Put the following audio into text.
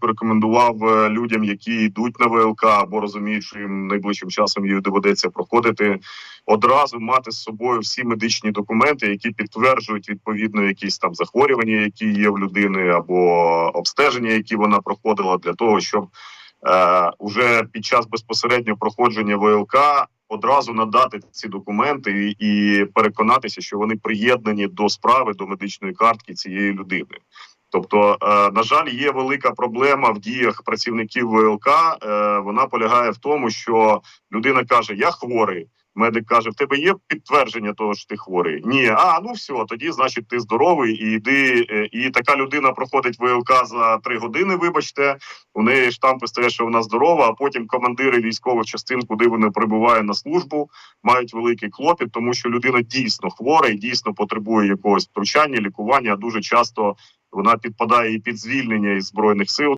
спочатку рекомендував е, людям, які йдуть на ВЛК або розуміють, що їм найближчим часом її доведеться проходити, одразу мати з собою всі медичні документи, які підтверджують відповідно якісь там захворювання, які є в людини, або обстеження, які вона проходила, для того, щоб е, уже під час безпосереднього проходження ВЛК одразу надати ці документи і переконатися, що вони приєднані до справи до медичної картки цієї людини. Тобто, е, на жаль, є велика проблема в діях працівників ВЛК. Е, вона полягає в тому, що людина каже: Я хворий. Медик каже: в тебе є підтвердження того, що ти хворий? Ні, а ну все, тоді значить ти здоровий і йди. Е, І така людина проходить ВЛК за три години. Вибачте, у неї штампи стоять, що вона здорова. А потім командири військових частин, куди вони прибувають на службу, мають великий клопіт, тому що людина дійсно хвора і дійсно потребує якогось втручання, лікування. Дуже часто вона підпадає і під звільнення із збройних сил.